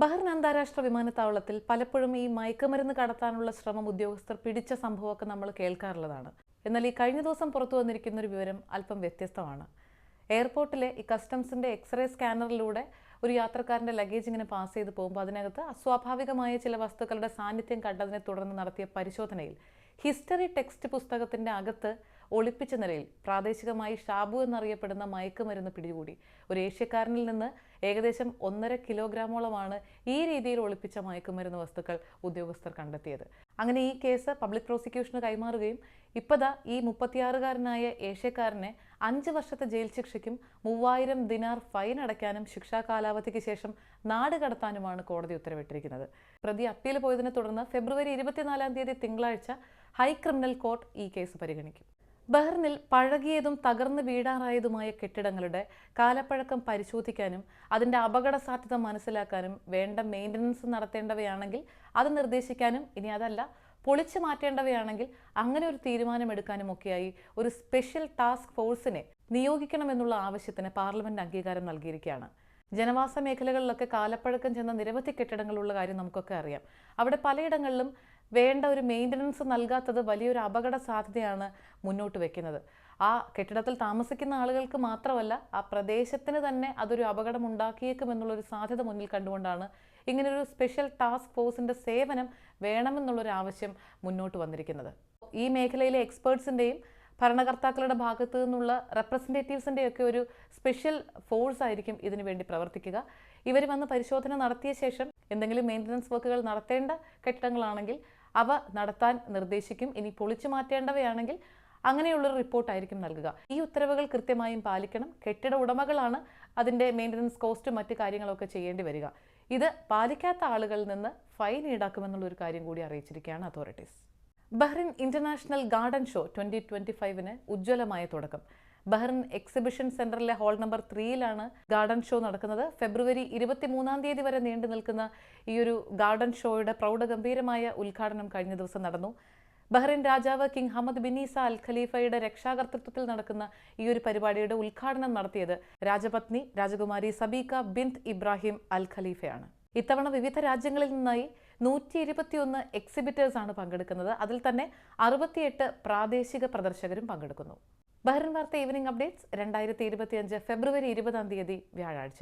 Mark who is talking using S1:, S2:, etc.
S1: Bahrain അന്താരാഷ്ട്ര വിമാനത്താവളത്തിൽ പലപ്പോഴും ഈ മയക്കുമരുന്ന് കടത്താനുള്ള ശ്രമം ഉദ്യോഗസ്ഥർ പിടിച്ച സംഭവമൊക്കെ നമ്മൾ കേൾക്കാറുള്ളതാണ്. എന്നാൽ ഈ കഴിഞ്ഞ ദിവസം പുറത്തു വന്നിരിക്കുന്ന ഒരു വിവരം അല്പം വ്യത്യസ്തമാണ്. എയർപോർട്ടിലെ ഈ കസ്റ്റംസിന്റെ എക്സ്റേ സ്കാനറിലൂടെ ഒരു യാത്രക്കാരന്റെ ലഗേജ് ഇങ്ങനെ പാസ് ചെയ്ത് പോകുമ്പോൾ അതിനകത്ത് അസ്വാഭാവികമായ ചില വസ്തുക്കളുടെ സാന്നിധ്യം കണ്ടതിനെ തുടർന്ന് നടത്തിയ പരിശോധനയിൽ ഹിസ്റ്ററി ടെക്സ്റ്റ് പുസ്തകത്തിന്റെ അകത്ത് ഒളിപ്പിച്ച നിലയിൽ പ്രാദേശികമായി ഷാബു എന്നറിയപ്പെടുന്ന മയക്കുമരുന്ന് പിടികൂടി. ഒരു ഏഷ്യക്കാരനിൽ നിന്ന് ഏകദേശം ഒന്നര കിലോഗ്രാമോളമാണ് ഈ രീതിയിൽ ഒളിപ്പിച്ച മയക്കുമരുന്ന് വസ്തുക്കൾ ഉദ്യോഗസ്ഥർ കണ്ടെത്തിയത്. അങ്ങനെ ഈ കേസ് പബ്ലിക് പ്രോസിക്യൂഷന് കൈമാറുകയും ഇപ്പതാ ഈ മുപ്പത്തിയാറുകാരനായ ഏഷ്യക്കാരനെ അഞ്ച് വർഷത്തെ ജയിൽ ശിക്ഷയ്ക്കും മൂവായിരം ദിനാർ ഫൈൻ അടയ്ക്കാനും ശിക്ഷാ കാലാവധിക്ക് ശേഷം നാട് കടത്താനുമാണ് കോടതി ഉത്തരവിട്ടിരിക്കുന്നത്. പ്രതി അപ്പീൽ പോയതിനെ തുടർന്ന് ഫെബ്രുവരി ഇരുപത്തിനാലാം തീയതി തിങ്കളാഴ്ച ഹൈ ക്രിമിനൽ കോർട്ട് ഈ കേസ് പരിഗണിക്കും. ബഹ്റിനിൽ പഴകിയതും തകർന്നു വീടാറായതുമായ കെട്ടിടങ്ങളുടെ കാലപ്പഴക്കം പരിശോധിക്കാനും അതിന്റെ അപകട സാധ്യത മനസ്സിലാക്കാനും വേണ്ട മെയിന്റനൻസ് നടത്തേണ്ടവയാണെങ്കിൽ അത് നിർദ്ദേശിക്കാനും ഇനി അതല്ല പൊളിച്ചു മാറ്റേണ്ടവയാണെങ്കിൽ അങ്ങനെ ഒരു തീരുമാനമെടുക്കാനും ഒക്കെയായി ഒരു സ്പെഷ്യൽ ടാസ്ക് ഫോഴ്സിനെ നിയോഗിക്കണമെന്നുള്ള ആവശ്യത്തിന് പാർലമെന്റ് അംഗീകാരം നൽകിയിരിക്കുകയാണ്. ജനവാസ മേഖലകളിലൊക്കെ കാലപ്പഴക്കം ചെന്ന നിരവധി കെട്ടിടങ്ങളുള്ള കാര്യം നമുക്കൊക്കെ അറിയാം. അവിടെ പലയിടങ്ങളിലും വേണ്ട ഒരു മെയിന്റനൻസ് നൽകാത്തത് വലിയൊരു അപകട സാധ്യതയാണ് മുന്നോട്ട് വെക്കുന്നത്. ആ കെട്ടിടത്തിൽ താമസിക്കുന്ന ആളുകൾക്ക് മാത്രമല്ല ആ പ്രദേശത്തിന് തന്നെ അതൊരു അപകടം ഉണ്ടാക്കിയേക്കും എന്നുള്ളൊരു സാധ്യത മുന്നിൽ കണ്ടുകൊണ്ടാണ് ഇങ്ങനൊരു സ്പെഷ്യൽ ടാസ്ക് ഫോഴ്സിന്റെ സേവനം വേണമെന്നുള്ളൊരു ആവശ്യം മുന്നോട്ട് വന്നിരിക്കുന്നത്. ഈ മേഖലയിലെ എക്സ്പേർട്സിന്റെയും ഭരണകർത്താക്കളുടെ ഭാഗത്തു നിന്നുള്ള റെപ്രസെന്റേറ്റീവ്സിന്റെയൊക്കെ ഒരു സ്പെഷ്യൽ ഫോഴ്സ് ആയിരിക്കും ഇതിനു വേണ്ടി പ്രവർത്തിക്കുക. ഇവർ വന്ന് പരിശോധന നടത്തിയ ശേഷം എന്തെങ്കിലും മെയിന്റനൻസ് വർക്കുകൾ നടത്തേണ്ട കെട്ടിടങ്ങളാണെങ്കിൽ അവ നടത്താൻ നിർദ്ദേശിക്കും. ഇനി പൊളിച്ചു മാറ്റേണ്ടവയാണെങ്കിൽ അങ്ങനെയുള്ളൊരു റിപ്പോർട്ടായിരിക്കും നൽകുക. ഈ ഉത്തരവുകൾ കൃത്യമായും പാലിക്കണം. കെട്ടിട ഉടമകളാണ് അതിന്റെ മെയിന്റനൻസ് കോസ്റ്റും മറ്റു കാര്യങ്ങളൊക്കെ ചെയ്യേണ്ടി വരിക. ഇത് പാലിക്കാത്ത ആളുകളിൽ നിന്ന് ഫൈൻ ഈടാക്കുമെന്നുള്ളൊരു കാര്യം കൂടി അറിയിച്ചിരിക്കുകയാണ് authorities. Bahrain international garden show twenty twenty ഫൈവിന് ഉജ്ജ്വലമായ തുടക്കം. ബഹ്റിൻ എക്സിബിഷൻ സെന്ററിലെ ഹാൾ നമ്പർ ത്രീയിലാണ് ഗാർഡൻ ഷോ നടക്കുന്നത്. ഫെബ്രുവരി ഇരുപത്തിമൂന്നാം തീയതി വരെ നീണ്ടു നിൽക്കുന്ന ഈ ഒരു ഗാർഡൻ ഷോയുടെ പ്രൗഢഗംഭീരമായ ഉദ്ഘാടനം കഴിഞ്ഞ ദിവസം നടന്നു. ബഹ്റിൻ രാജാവ് കിങ് ഹമദ് ബിനീസ അൽ ഖലീഫയുടെ രക്ഷാകർതൃത്വത്തിൽ നടക്കുന്ന ഈ ഒരു പരിപാടിയുടെ ഉദ്ഘാടനം നടത്തിയത് രാജപത്നി രാജകുമാരി സബീക ബിന്ത് ഇബ്രാഹിം അൽ ഖലീഫയാണ്. ഇത്തവണ വിവിധ രാജ്യങ്ങളിൽ നിന്നായി നൂറ്റി ഇരുപത്തിയൊന്ന് എക്സിബിറ്റേഴ്സാണ് പങ്കെടുക്കുന്നത്. അതിൽ തന്നെ അറുപത്തിയെട്ട് പ്രാദേശിക പ്രദർശകരും പങ്കെടുക്കുന്നു. ബഹ്റിൻ വാർത്ത ഈവനിംഗ് അപ്ഡേറ്റ്സ് രണ്ടായിരത്തി ഇരുപത്തിയഞ്ച് ഫെബ്രുവരി ഇരുപതാം തീയതി വ്യാഴാഴ്ച.